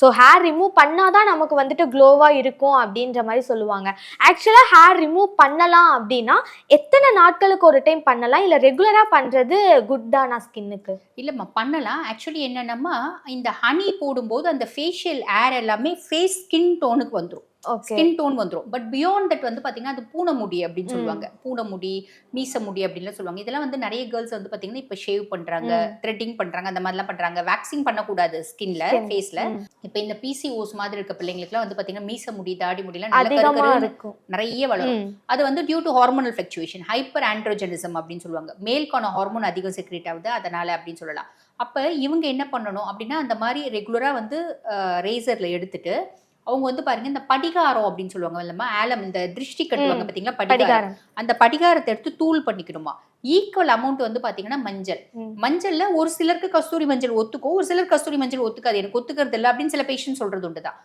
So hair remove பண்ணால் தான் நமக்கு வந்துட்டு க்ளோவாக இருக்கும் அப்படின்ற மாதிரி சொல்லுவாங்க. ஆக்சுவலாக ஹேர் ரிமூவ் பண்ணலாம் அப்படின்னா எத்தனை நாட்களுக்கு ஒரு டைம் பண்ணலாம்? இல்லை ரெகுலராக பண்ணுறது குட் தானா ஸ்கின்னுக்கு இல்லைம்மா பண்ணலாம். ஆக்சுவலி என்னென்னம்மா இந்த ஹனி போடும்போது அந்த ஃபேஷியல் ஏர் எல்லாமே ஃபேஸ் ஸ்கின் டோனுக்கு வந்துடும் ஸ்கின் டோன் வந்துடும் பட் பியாண்ட் தட் வந்து பார்த்தீங்கன்னா அது பூனை முடி அப்படின்னு. சொல்லுவாங்க பூனை முடி மீச முடி அப்படின்லாம் சொல்லுவாங்க இதெல்லாம் வந்து நிறைய கேர்ள்ஸ் வந்து பார்த்தீங்கன்னா இப்போ ஷேவ் பண்ணுறாங்க. த்ரெட்டிங் பண்ணுறாங்க அந்த மாதிரிலாம் பண்ணுறாங்க வேக்சிங் பண்ணக்கூடாது ஸ்கின்ல. ஃபேஸில். இப்போ இந்த பிசிஓஸ் மாதிரி இருக்க பிள்ளைங்களுக்குலாம் வந்து பார்த்தீங்கன்னா மீச முடி தாடி முடியெல்லாம் நல்ல நிறைய வளரும். அது வந்து due to hormonal fluctuation hyperandrogenism அப்படின்னு சொல்லுவாங்க மேல்கான ஹார்மோன் அதிகம் செக்ரேட் ஆகுது அதனால அப்படின்னு சொல்லலாம் அப்போ இவங்க என்ன பண்ணணும் அப்படின்னா அந்த மாதிரி ரெகுலராக வந்து ரேசரில் எடுத்துட்டு அவங்க வந்து பாருங்க இந்த படிகாரம் அப்படின்னு சொல்லுவாங்க இல்லைம்மா ஆலம் இந்த திருஷ்டி கட்டுவாங்க ம். பார்த்தீங்களா படிகாரம். அந்த படிகாரத்தை எடுத்து தூள் பண்ணிக்கணுமா? ஈக்குவல் அமௌண்ட் வந்து பாத்தீங்கன்னா மஞ்சள். மஞ்சள்ல ஒரு சிலருக்கு கஸ்தூரி மஞ்சள் ஒத்துக்கும் ஒரு சிலர் கஸ்தூரி மஞ்சள் ஒத்துக்காது. எனக்கு ஒத்துக்கிறது இல்லை அப்படின்னு சில பேஷண்ட் சொல்றது உண்டுதான்.